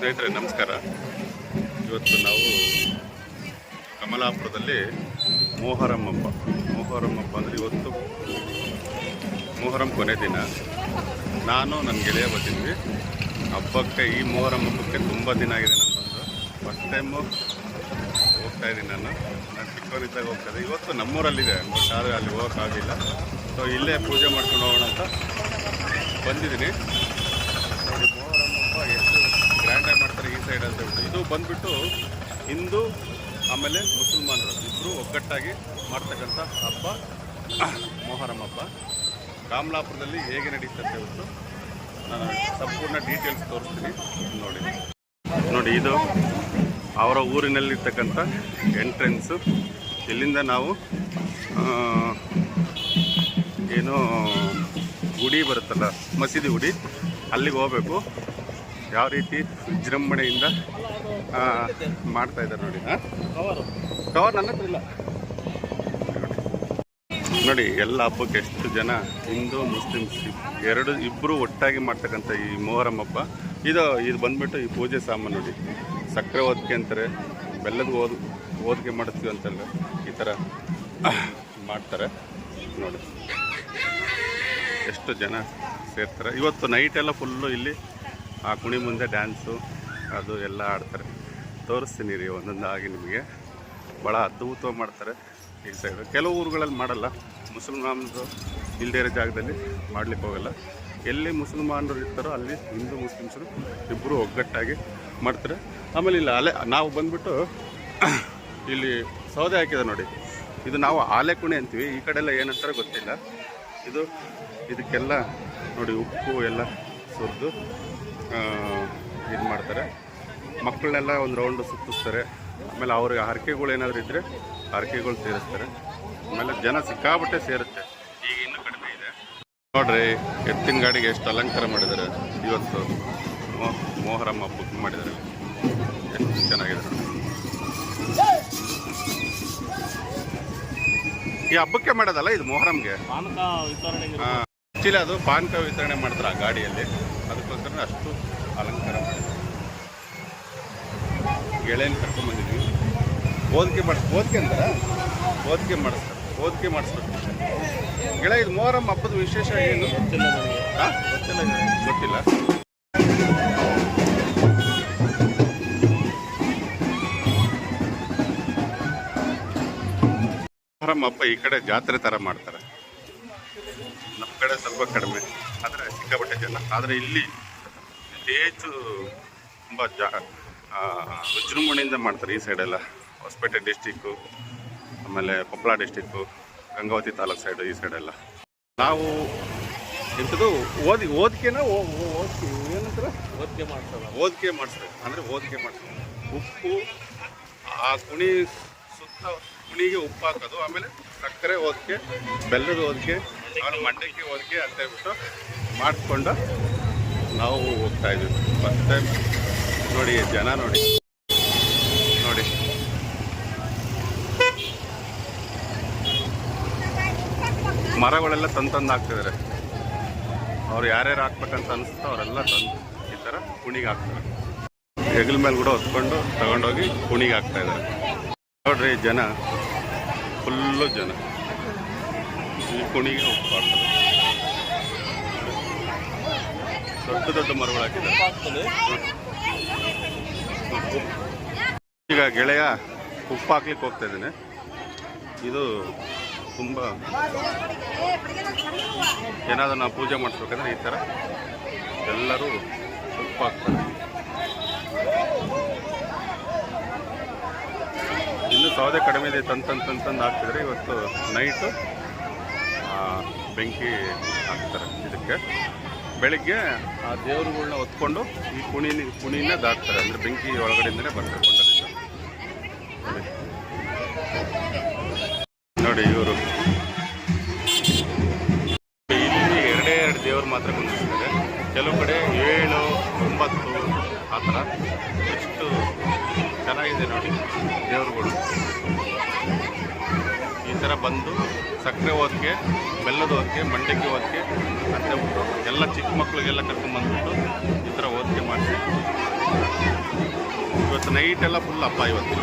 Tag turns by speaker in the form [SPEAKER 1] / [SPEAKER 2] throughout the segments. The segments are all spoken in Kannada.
[SPEAKER 1] ಸ್ನೇಹಿತರೆ, ನಮಸ್ಕಾರ. ಇವತ್ತು ನಾವು ಕಮಲಾಪುರದಲ್ಲಿ ಮೊಹರಂ ಹಬ್ಬ ಮೊಹರಂ ಹಬ್ಬ ಅಂದರೆ ಇವತ್ತು ಮೊಹರಂ ಕೊನೆ ದಿನ. ನಾನು ನನ್ನ ಗೆಳೆಯ ಬಂದಿದ್ವಿ ಹಬ್ಬಕ್ಕೆ ಈ ಮೊಹರಂ ಹಬ್ಬಕ್ಕೆ ತುಂಬ ದಿನ ಆಗಿದೆ ನಾನು ಬಂದು. ಫಸ್ಟ್ ಟೈಮು ಹೋಗ್ತಾ ಇದ್ದೀನಿ ನಾನು. ನಾನು ಚಿಕ್ಕವನಿದ್ದಾಗ ಹೋಗ್ತಾಯಿದ್ದೆ ಇವತ್ತು ನಮ್ಮೂರಲ್ಲಿದೆ, ಬಟ್ ಆದರೆ ಅಲ್ಲಿ ಹೋಗೋಕ್ಕಾಗಿಲ್ಲ ಸೊ ಇಲ್ಲೇ ಪೂಜೆ ಮಾಡ್ಕೊಂಡು ಹೋಗೋಣ ಅಂತ ಬಂದಿದ್ದೀನಿ ನೋಡಿ ಮೊಹರಂ ಹಬ್ಬ ಎಷ್ಟು ಗ್ರ್ಯಾಂಡಾಗಿ ಮಾಡ್ತಾರೆ ಈ ಸೈಡ್ ಅಂತ ಹೇಳ್ಬಿಟ್ಟು. ಇದು ಬಂದ್ಬಿಟ್ಟು ಹಿಂದೂ, ಆಮೇಲೆ ಮುಸಲ್ಮಾನರು. ಇಬ್ಬರು ಒಗ್ಗಟ್ಟಾಗಿ ಮಾಡ್ತಕ್ಕಂಥ ಹಬ್ಬ. ಮೊಹರಂ ಹಬ್ಬ. ಕಾಮಲಾಪುರದಲ್ಲಿ ಹೇಗೆ ನಡೀತದೆ ಹೇಳ್ಬಿಟ್ಟು ನಾನು ಸಂಪೂರ್ಣ ಡೀಟೇಲ್ಸ್ ತೋರಿಸ್ತೀನಿ. ನೋಡಿ. ನೋಡಿ, ಇದು ಅವರ ಊರಿನಲ್ಲಿರ್ತಕ್ಕಂಥ ಎಂಟ್ರೆನ್ಸು ಇಲ್ಲಿಂದ ನಾವು ಏನು ಗುಡಿ ಬರುತ್ತಲ್ಲ, ಮಸೀದಿ ಗುಡಿ, ಅಲ್ಲಿಗೆ ಹೋಗ್ಬೇಕು. ಯಾವ ರೀತಿ ವಿಜೃಂಭಣೆಯಿಂದ ಮಾಡ್ತಾ ಇದ್ದಾರೆ ನೋಡಿ ಕವರ್ ನನ್ನ ಹತ್ರ ಇಲ್ಲ. ನೋಡಿ, ಎಲ್ಲ ಹಬ್ಬಕ್ಕೆ ಎಷ್ಟು ಜನ ಹಿಂದೂ ಮುಸ್ಲಿಮ್ಸ್ ಎರಡು ಇಬ್ಬರು ಒಟ್ಟಾಗಿ ಮಾಡ್ತಕ್ಕಂಥ ಈ ಮೊಹರಂ ಹಬ್ಬ. ಇದು ಇದು ಬಂದ್ಬಿಟ್ಟು ಈ ಪೂಜೆ ಸಾಮಾನು ನೋಡಿ. ಸಕ್ಕರೆ ಓದಿಕೆ ಅಂತಾರೆ, ಬೆಲ್ಲದ ಓದ್, ಓದಿಕೆ ಮಾಡಿಸ್ತೀವಿ ಅಂತಲ್ಲ, ಈ ಥರ ಮಾಡ್ತಾರೆ. ನೋಡಿ. ಎಷ್ಟು ಜನ ಸೇರ್ತಾರೆ. ಇವತ್ತು ನೈಟ್ ಎಲ್ಲ ಫುಲ್ಲು ಇಲ್ಲಿ ಆ ಕುಣಿ ಮುಂದೆ ಡ್ಯಾನ್ಸು, ಅದು ಎಲ್ಲ ಆಡ್ತಾರೆ. ತೋರಿಸ್ತೀನಿ ರೀ ಒಂದೊಂದಾಗಿ ನಿಮಗೆ. ಭಾಳ ಅದ್ಭುತವಾಗಿ ಮಾಡ್ತಾರೆ ಈ ಸೈಡು. ಕೆಲವು ಊರುಗಳಲ್ಲಿ ಮಾಡಲ್ಲ. ಮುಸಲ್ಮಾನರು ಇಲ್ಲದೇ ಇರೋ ಜಾಗದಲ್ಲಿ ಮಾಡ್ಲಿಕ್ಕೆ ಹೋಗಲ್ಲ. ಎಲ್ಲಿ ಮುಸಲ್ಮಾನರು ಇರ್ತಾರೋ ಅಲ್ಲಿ ಹಿಂದೂ ಮುಸ್ಲಿಮ್ಸರು ಇಬ್ಬರು ಒಗ್ಗಟ್ಟಾಗಿ ಮಾಡ್ತಾರೆ. ಆಮೇಲೆ ಇಲ್ಲ ಅಲೆ ನಾವು ಬಂದ್ಬಿಟ್ಟು ಇಲ್ಲಿ ಸೌದೆ ಹಾಕಿದೆ ನೋಡಿ. ಇದು ನಾವು ಆಲೆ ಕುಣಿ ಅಂತೀವಿ. ಈ ಕಡೆಲ್ಲ ಏನಂತಾರೆ ಗೊತ್ತಿಲ್ಲ. ಇದು, ಇದಕ್ಕೆಲ್ಲ ನೋಡಿ ಉಪ್ಪು ಎಲ್ಲ ಸುರಿದು ಇದು ಮಾಡ್ತಾರೆ. ಮಕ್ಕಳನ್ನೆಲ್ಲ ಒಂದು ರೌಂಡು ಸುತ್ತಿಸ್ತಾರೆ. ಆಮೇಲೆ ಅವ್ರಿಗೆ ಹರಕೆಗಳು ಏನಾದರೂ ಇದ್ದರೆ ಹರಕೆಗಳು ಸೇರಿಸ್ತಾರೆ ಆಮೇಲೆ ಜನ ಸಿಕ್ಕಾಬಟ್ಟೆ ಸೇರುತ್ತೆ. ಈಗ ಇನ್ನೂ ಕಡಿಮೆ ಇದೆ. ನೋಡ್ರಿ ಎತ್ತಿನ ಗಾಡಿಗೆ ಎಷ್ಟು ಅಲಂಕಾರ ಮಾಡಿದ್ದಾರೆ ಇವತ್ತು ಮೋಹರಮ್ಮ ಬುಕ್ ಹಬ್ಬಕ್ಕೆ ಮಾಡಿದ್ದಾರೆ ಎಷ್ಟು ಚೆನ್ನಾಗಿದೆ ಈ ಹಬ್ಬಕ್ಕೆ ಮಾಡೋದಲ್ಲ ಇದು ಮೊಹರಂಗೆ? ಆಕ್ಚುಲಿ ಅದು ಪಾನಕ ವಿತರಣೆ ಮಾಡ್ತಾರೆ ಆ ಗಾಡಿಯಲ್ಲಿ. ಅದಕ್ಕೋಸ್ಕರ ಅಷ್ಟು ಅಲಂಕಾರ ಮಾಡಿದ್ವಿ ಗೆಳೆಯನ್ನು ಕರ್ಕೊಂಡ್ಬಂದಿದ್ವಿ ಓದಿಕೆ ಮಾಡಿಸ್ ಓದಿಕೆ ಅಂದ್ರೆ ಓದಿಕೆ ಮಾಡಿಸ್ತಾರೆ. ಓದಿಕೆ ಮಾಡಿಸ್ಬೇಕು. ಗೆಳೆ ಇದು ಮೊಹರಂ ಹಬ್ಬದ ವಿಶೇಷ ಏನು?
[SPEAKER 2] ಗೊತ್ತಿಲ್ಲ. ಗೊತ್ತಿಲ್ಲ
[SPEAKER 1] ಮೊಹರಂ ಹಬ್ಬ ಈ ಕಡೆ ಜಾತ್ರೆ ಥರ ಮಾಡ್ತಾರೆ. ನಮ್ಮ ಕಡೆ ಸ್ವಲ್ಪ ಕಡಿಮೆ. ಆದರೆ ಸಿಕ್ಕಾಪಟ್ಟೆ ಜನ. ಆದರೆ ಇಲ್ಲಿ ಹೆಚ್ಚು ತುಂಬ ಜ ವಿಜೃಂಭಣೆಯಿಂದ ಮಾಡ್ತಾರೆ ಈ ಸೈಡೆಲ್ಲ ಹೊಸಪೇಟೆ ಡಿಸ್ಟಿಕ್ಕು ಆಮೇಲೆ ಕೊಪ್ಪಳ ಡಿಸ್ಟಿಕ್ಕು ಗಂಗಾವತಿ ತಾಲೂಕು ಸೈಡು ಈ ಸೈಡೆಲ್ಲ ನಾವು ಎಂಥದ್ದು ಓದಿ ಓದಿಕೆನ ಓದಿಕೆ ಏನಂತಾರೆ?
[SPEAKER 2] ಓದಿಕೆ ಮಾಡ್ತಾರೆ
[SPEAKER 1] ಓದಿಕೆ ಮಾಡ್ತಾರೆ ಅಂದರೆ ಓದಿಕೆ ಮಾಡ್ತಾರೆ ಉಪ್ಪು ಆ ಕುಣಿ ಸುತ್ತ ಕುಣಿಗೆ ಉಪ್ಪು ಹಾಕೋದು ಆಮೇಲೆ ಸಕ್ಕರೆ ಓದಿಕೆ ಬೆಲ್ಲದ ಓದಿಕೆ ಆಮೇಲೆ ಮಂಡಕ್ಕಿ ಹೋಗಿ ಅಂತ ಹೇಳ್ಬಿಟ್ಟು ಮಾಡಿಕೊಂಡು ನಾವು ಹೋಗ್ತಾ ಇದ್ವಿ ಫಸ್ಟ್ ಟೈಮ್ ನೋಡಿ, ಜನ ನೋಡಿ. ನೋಡಿ. ಮರಗಳೆಲ್ಲ ತಂದು ತಂದು ಹಾಕ್ತಿದ್ದಾರೆ ಅವ್ರು ಯಾರ್ಯಾರು ಹಾಕ್ಬೇಕಂತ ಅನಿಸುತ್ತೋ ಅವರೆಲ್ಲ ತಂದು ಈ ಥರ ಕುಣಿಗೆ ಹಾಕ್ತಾರೆ. ಹೆಗಲ ಮೇಲೆ ಕೂಡ ಹೊತ್ಕೊಂಡು ತಗೊಂಡೋಗಿ ಕುಣಿಗೆ ಹಾಕ್ತಾ ಇದ್ದಾರೆ ನೋಡ್ರಿ ಜನ ಫುಲ್ಲು ಜನ. ಕುಣಿಗೆ ಹಾಕ್ತಾರೆ ದೊಡ್ಡ ದೊಡ್ಡ ಮರಗಳು ಹಾಕಿದ್ದಾರೆ ಈಗ ಗೆಳೆಯ ಉಪ್ಪು ಹಾಕ್ಲಿಕ್ಕೆ ಹೋಗ್ತಾ ಇದ್ದೇನೆ. ಇದು ತುಂಬ ಏನಾದರೂ ನಾವು ಪೂಜೆ ಮಾಡಿಸ್ಬೇಕಂದ್ರೆ ಈ ಥರ ಎಲ್ಲರೂ ಉಪ್ಪು ಹಾಕ್ತಾರೆ. ಇನ್ನು ಸೌದೆ ಕಡಿಮೆ ಇದೆ ತಂತಂತಂತಂದು ತಂದು ತಂದು ತಂದು ಹಾಕ್ತಿದ್ರೆ ಇವತ್ತು ನೈಟು ಬೆಂಕಿ ಹಾಕ್ತಾರೆ ಇದಕ್ಕೆ. ಬೆಳಿಗ್ಗೆ ಆ ದೇವರುಗಳನ್ನ ಹೊತ್ಕೊಂಡು ಈ ಕುಣಿ ಕುಣಿನ ದಾಟ್ತಾರೆ. ಅಂದರೆ ಬೆಂಕಿ ಒಳಗಡೆಯಿಂದಲೇ ಬರ್ತಾರೆ ನೋಡಿ. ಇವರು. ಇಲ್ಲಿ ಎರಡೇ ಎರಡು ದೇವರು ಮಾತ್ರ ಕುಂದಿಸ್ತಾರೆ ಕೆಲವು ಕಡೆ ಏಳು, ಒಂಬತ್ತು, ಆ ಥರ. ಎಷ್ಟು ಚೆನ್ನಾಗಿದೆ ನೋಡಿ ದೇವರುಗಳು. ಥರ ಬಂದು ಸಕ್ಕರೆ ಓದಿಗೆ ಬೆಲ್ಲದ ಓದಿಗೆ ಮಂಡಕ್ಕಿ ಓದಿಗೆ ಮತ್ತೆ ಎಲ್ಲ ಚಿಕ್ಕ ಮಕ್ಕಳಿಗೆಲ್ಲ ಕರ್ಕೊಂಡ್ಬಂದ್ಬಿಟ್ಟು ಈ ಥರ ಓದಿಗೆ ಮಾಡಿಸಿ. ಇವತ್ತು ನೈಟೆಲ್ಲ ಫುಲ್ ಹಬ್ಬ ಇವತ್ತು.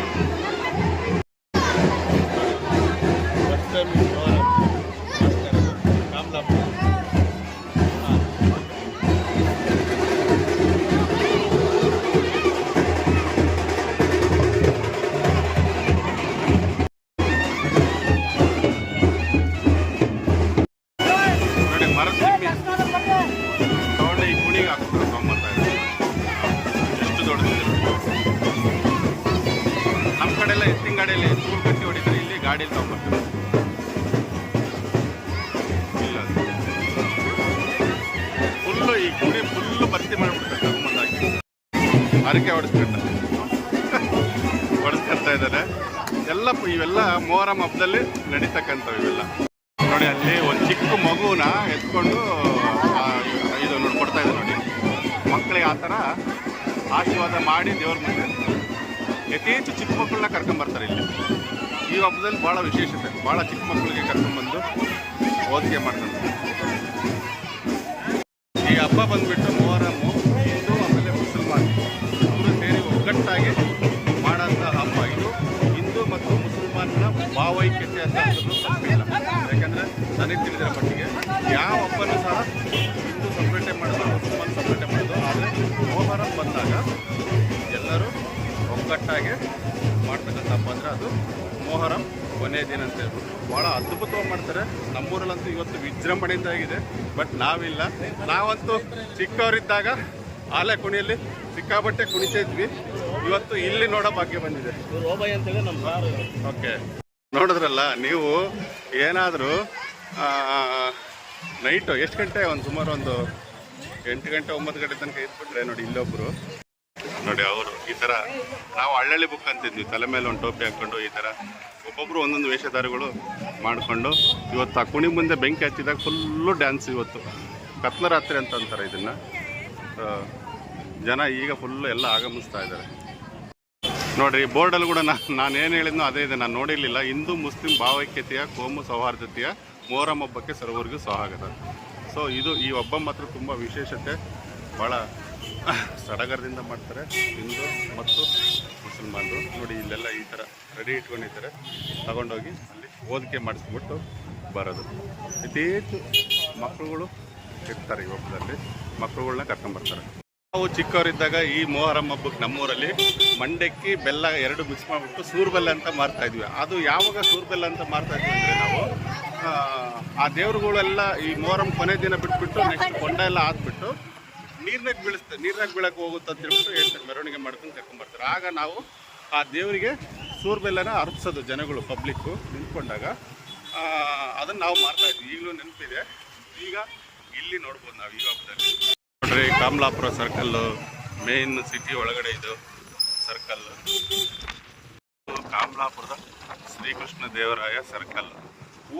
[SPEAKER 1] ಕಟ್ಟಿ ಹೊಡಿತಾರೆ ಇಲ್ಲಿ ಗಾಡಿಯಲ್ಲಿ ತೊಗೊಂಬರ್ತಾರೆ ಇಲ್ಲ. ಫುಲ್ಲು ಈ ಗುಡಿ ಫುಲ್ಲು ಭರ್ತಿ ಮಾಡಿಬಿಡ್ತಾರೆ ತಗೊಂಬಂದಾಕಿ ಹರಕೆ ಹೊಡಿಸ್ಕೊಂಡ. ಹೊಡೆಸ್ಕೊಳ್ತಾ ಇದ್ದಾರೆ ಎಲ್ಲ ಇವೆಲ್ಲ ಮೊಹರಂ ಹಬ್ಬದಲ್ಲಿ ನಡೀತಕ್ಕಂಥವು ಇವೆಲ್ಲ. ನೋಡಿ, ಅಲ್ಲಿ ಒಂದು ಚಿಕ್ಕ ಮಗುನ ಎತ್ಕೊಂಡು ಇದು ನೋಡಿ ಕೊಡ್ತಾ ಇದೆ ನೋಡಿ. ಮಕ್ಕಳಿಗೆ ಆ ಥರ ಆಶೀರ್ವಾದ ಮಾಡಿ ದೇವ್ರ ಮುಂದೆ ಯಥೇಚ್ಛ ಚಿಕ್ಕ ಮಕ್ಕಳನ್ನ ಕರ್ಕೊಂಬರ್ತಾರೆ ಇಲ್ಲಿ. ಈ ಹಬ್ಬದಲ್ಲಿ ಭಾಳ ವಿಶೇಷತೆ ಭಾಳ ಚಿಕ್ಕ ಮಕ್ಕಳಿಗೆ ಕರ್ಕೊಂಬಂದು ಓದಿಕೆ ಮಾಡ್ತಾರೆ. ಈ ಹಬ್ಬ ಬಂದುಬಿಟ್ಟು ಮೊಹರಮ್ಮು ಹಿಂದೂ ಆಮೇಲೆ ಮುಸಲ್ಮಾನ್. ಅವರು ಸೇರಿ ಒಗ್ಗಟ್ಟಾಗಿ ಮಾಡೋಂಥ ಹಬ್ಬ ಇದು. ಹಿಂದೂ ಮತ್ತು ಮುಸಲ್ಮಾನ್ನ ಭಾವೈಕ್ಯತೆ ಅಂತ ಅಂದ್ರೂ ತಪ್ಪಿಲ್ಲ. ಯಾಕಂದರೆ ನನಗೆ ತಿಳಿದಿರೋ ಮಟ್ಟಿಗೆ ಯಾವ ಹಬ್ಬನೂ ಸಹ ಒಗ್ಗಟ್ಟಾಗಿ ಮಾಡ್ತಕ್ಕಂಥ ಹಬ್ಬ ಅದು ಮೊಹರಂ ಕೊನೆಯ ದಿನ ಅಂತ ಹೇಳ್ಬಿಟ್ಟು ಭಾಳ ಅದ್ಭುತವಾಗಿ ಮಾಡ್ತಾರೆ. ನಮ್ಮೂರಲ್ಲಂತೂ ಇವತ್ತು ವಿಜೃಂಭಣೆಯಿಂದ ಆಗಿದೆ. ಬಟ್ ನಾವಿಲ್ಲ. ನಾವಂತೂ ಚಿಕ್ಕವರಿದ್ದಾಗ ಆಲೆ ಕುಣಿಯಲ್ಲಿ ಸಿಕ್ಕಾಬಟ್ಟೆ ಕುಣಿತಾ ಇದ್ವಿ. ಇವತ್ತು ಇಲ್ಲಿ ನೋಡೋ ಭಾಗ್ಯ ಬಂದಿದೆ. ಓಕೆ. ನೋಡಿದ್ರಲ್ಲ, ನೀವು ಏನಾದರೂ ನೈಟು ಎಷ್ಟು ಗಂಟೆ? ಒಂದು ಸುಮಾರು ಒಂದು ಎಂಟು ಗಂಟೆ, ಒಂಬತ್ತು ಗಂಟೆ ತನಕ ಇದ್ಬಿಟ್ರೆ ನೋಡಿ ಇಲ್ಲೊಬ್ರು. ನೋಡಿ ಅವರು ಈ ಥರ ನಾವು ಹಳ್ಳಳ್ಳಿ ಬುಕ್ ಅಂತಿದ್ವಿ. ತಲೆ ಮೇಲೆ ಒಂದು ಟೋಪಿ ಹಾಕ್ಕೊಂಡು ಈ ಥರ ಒಬ್ಬೊಬ್ಬರು ಒಂದೊಂದು ವೇಷಧಾರಿಗಳು ಮಾಡಿಕೊಂಡು ಇವತ್ತು ಆ ಕುಣಿ ಮುಂದೆ ಬೆಂಕಿ ಹಚ್ಚಿದಾಗ ಫುಲ್ಲು ಡ್ಯಾನ್ಸ್ ಇವತ್ತು. ಕತ್ಲ ರಾತ್ರಿ ಅಂತ ಅಂತಾರೆ ಇದನ್ನು. ಜನ ಈಗ ಫುಲ್ಲು ಎಲ್ಲ ಆಗಮಿಸ್ತಾ ಇದ್ದಾರೆ. ನೋಡಿರಿ ಬೋರ್ಡಲ್ಲಿ ಕೂಡ ನಾನು ನಾನು ಏನು ಹೇಳಿದ್ನೋ ಅದೇ ಇದೆ. ನಾನು ನೋಡಿರಲಿಲ್ಲ. ಹಿಂದೂ, ಮುಸ್ಲಿಂ, ಭಾವೈಕ್ಯತೆಯ, ಕೋಮು, ಸೌಹಾರ್ದತೆಯ, ಮೊಹರಂ ಹಬ್ಬಕ್ಕೆ ಸರ್ವರಿಗೂ ಸ್ವಾಗತ. ಸೊ ಇದು ಈ ಹಬ್ಬ ಮಾತ್ರ ತುಂಬ ವಿಶೇಷತೆ. ಭಾಳ ಸಡಗರದಿಂದ ಮಾಡ್ತಾರೆ, ಹಿಂದೂ ಮತ್ತು ಮುಸಲ್ಮಾನರು. ನೋಡಿ, ಇಲ್ಲೆಲ್ಲ ಈ ಥರ ರೆಡಿ ಇಟ್ಕೊಂಡಿದ್ದಾರೆ ತಗೊಂಡೋಗಿ ಅಲ್ಲಿ ಓದಿಕೆ ಮಾಡಿಸ್ಬಿಟ್ಟು ಬರೋದು. ಯಥೇಚ್ಚು ಮಕ್ಕಳುಗಳು ಇರ್ತಾರೆ ಈ ಹಬ್ಬದಲ್ಲಿ ಮಕ್ಕಳುಗಳನ್ನ ಕರ್ಕೊಂಬರ್ತಾರೆ ನಾವು ಚಿಕ್ಕವರಿದ್ದಾಗ ಈ ಮೊಹರಂ ಹಬ್ಬಕ್ಕೆ ನಮ್ಮೂರಲ್ಲಿ ಮಂಡಕ್ಕಿ, ಬೆಲ್ಲ ಎರಡು ಮಿಕ್ಸ್ ಮಾಡಿಬಿಟ್ಟು ಸೂರು ಬೆಲ್ಲ ಅಂತ ಮಾರ್ತಾ ಇದ್ವಿ. ಅದು ಯಾವಾಗ ಸೂರ್ಬೆಲ್ಲ ಅಂತ ಮಾರ್ತಾ ಇದ್ವಿ ಅಂದರೆ ನಾವು, ಆ ದೇವ್ರುಗಳೆಲ್ಲ ಈ ಮೊಹರಂ ಕೊನೆ ದಿನ ಬಿಟ್ಬಿಟ್ಟು ನೆಕ್ಸ್ಟ್ ಕೊಂಡ ಎಲ್ಲ ಹಾಕ್ಬಿಟ್ಟು ನೀರ್ನಾಗ ಬೀಳಿಸ್ತೆ, ನೀರ್ನಾಗ ಬೀಳಕ್ಕೆ ಹೋಗುತ್ತೆ ಅಂತ ಹೇಳ್ಬಿಟ್ಟು ಹೇಳ್ತಾರೆ. ಮೆರವಣಿಗೆ ಮಾಡ್ಕೊಂಡು ಕರ್ಕೊಂಬರ್ತಾರೆ ಆಗ ನಾವು ಆ ದೇವರಿಗೆ ಸೂರು ಬೆಲ್ಲನ ಅರ್ಪಿಸೋದು ಜನಗಳು ಪಬ್ಲಿಕ್ಕು ನಿಂತ್ಕೊಂಡಾಗ. ಅದನ್ನು ನಾವು ಮಾಡ್ತಾ ಇದ್ವಿ. ಈಗಲೂ ನೆನಪಿದೆ. ಈಗ ಇಲ್ಲಿ ನೋಡ್ಬೋದು ನಾವು ಈ ಹಬ್ಬದಲ್ಲಿ. ನೋಡ್ರಿ, ಕಾಮಲಾಪುರ ಸರ್ಕಲ್ಲು ಮೇನ್ ಸಿಟಿ ಒಳಗಡೆ ಇದು ಸರ್ಕಲ್ ಕಾಮಲಾಪುರದ ಶ್ರೀಕೃಷ್ಣ ದೇವರಾಯ ಸರ್ಕಲ್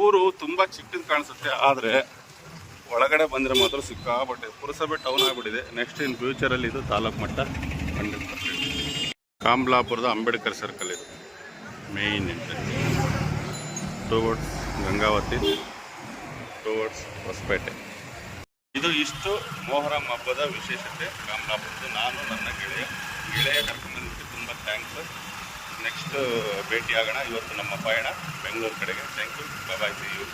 [SPEAKER 1] ಊರು ತುಂಬ ಚಿಕ್ಕದು ಕಾಣಿಸುತ್ತೆ. ಆದರೆ ಒಳಗಡೆ ಬಂದರೆ ಮಾತ್ರ ಸಿಕ್ಕಾಬಟ್ಟೆ ಪುರಸಭೆ ಟೌನ್ ಆಗಿಬಿಟ್ಟಿದೆ. ನೆಕ್ಸ್ಟ್ ಇನ್ ಫ್ಯೂಚರಲ್ಲಿ ಇದು ತಾಲೂಕು ಮಟ್ಟ ಕಾಮ್ಲಾಪುರದ ಅಂಬೇಡ್ಕರ್ ಸರ್ಕಲ್ ಇದು. Main entrance towards Gangavathi towards Hosapete. ಇದು ಇಷ್ಟು ಮೊಹರಂ ಹಬ್ಬದ ವಿಶೇಷತೆ ಕಾಮಲಾಪುರದ ನಾನು, ನನ್ನ ಗೆಳೆಯ ಗೆಳೆಯ ಕರ್ಕೊಂಡಿದ್ದಕ್ಕೆ ತುಂಬ ಥ್ಯಾಂಕ್ಸ್ ನೆಕ್ಸ್ಟ್ ಭೇಟಿಯಾಗೋಣ. ಇವತ್ತು ನಮ್ಮ ಪಯಣ ಬೆಂಗಳೂರು ಕಡೆಗೆ. Thank you bye see you